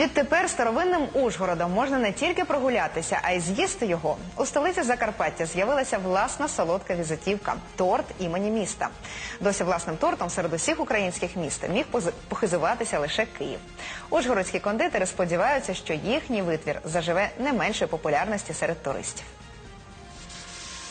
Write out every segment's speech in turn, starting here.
Відтепер старовинним Ужгородом можна не тільки прогулятися, а й з'їсти його. У столиці Закарпаття з'явилася власна солодка візитівка торт імені міста. Досі власним тортом серед усіх українських міст міг похизуватися лише Київ. Ужгородські кондитери сподіваються, що їхній витвір заживе не меншої популярності серед туристів.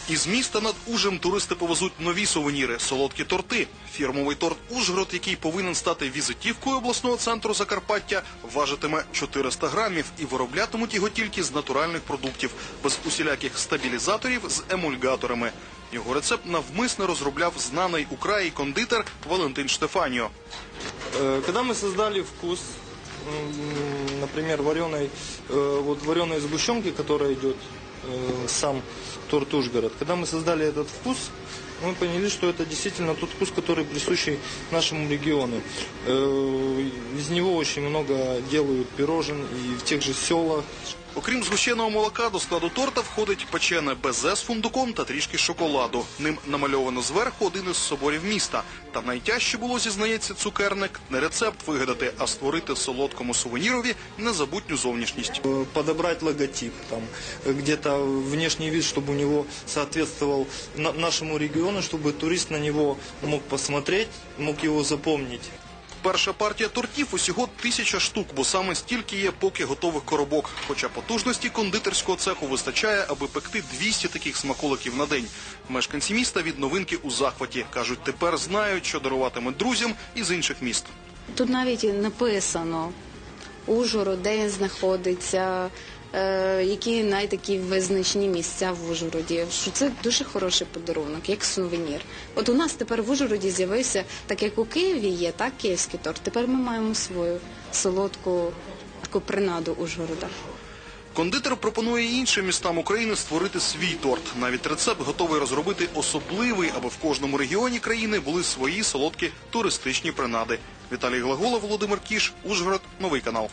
Із міста над Ужем туристи повезуть нові сувеніри – солодкі торти. Фірмовий торт Ужгород, який повинен стати візитівкою обласного центру Закарпаття, важитиме 400 грамів і вироблятимуть його тільки з натуральних продуктів, без усіляких стабілізаторів з емульгаторами. Його рецепт навмисно розробляв знаний у краї кондитер Валентин Штефаніо. Э, Когда мы создали вкус, м, например, вареной, э, вот вареной сгущенки, которая идет э, сам торт Ужгород, когда мы создали этот вкус, мы поняли, что это действительно тот вкус, который присущий нашему региону. Э, Из него очень много делают пирожен и в тех же селах, Окрім згущеного молока, до складу торта входить печене безе з фундуком та трішки шоколаду. Ним намальовано зверху один із соборів міста. Та найтяжче було, зізнається цукерник, не рецепт вигадати, а створити солодкому сувенірові незабутню зовнішність. Э, подобрать логотип, там, э, где-то внешний вид, чтобы у него соответствовал на- нашему региону, чтобы турист на него мог посмотреть, мог его запомнить. Перша партія тортів усього тисяча штук, бо саме стільки є поки готових коробок. Хоча потужності кондитерського цеху вистачає, аби пекти 200 таких смаколиків на день. Мешканці міста від новинки у захваті кажуть, тепер знають, що даруватимуть друзям із інших міст. Тут навіть написано Ужгород, де він знаходиться, які найтакі визначні місця в Ужгороді. Що це дуже хороший подарунок, як сувенір. От у нас тепер в Ужгороді з'явився, так як у Києві є, так, київський торт. Тепер ми маємо свою солодку таку принаду Ужгорода. Кондитер пропонує іншим містам України створити свій торт. Навіть рецепт готовий розробити особливий, аби в кожному регіоні країни були свої солодкі туристичні принади. Віталій Глагола, Володимир Кіш, Ужгород, новий канал.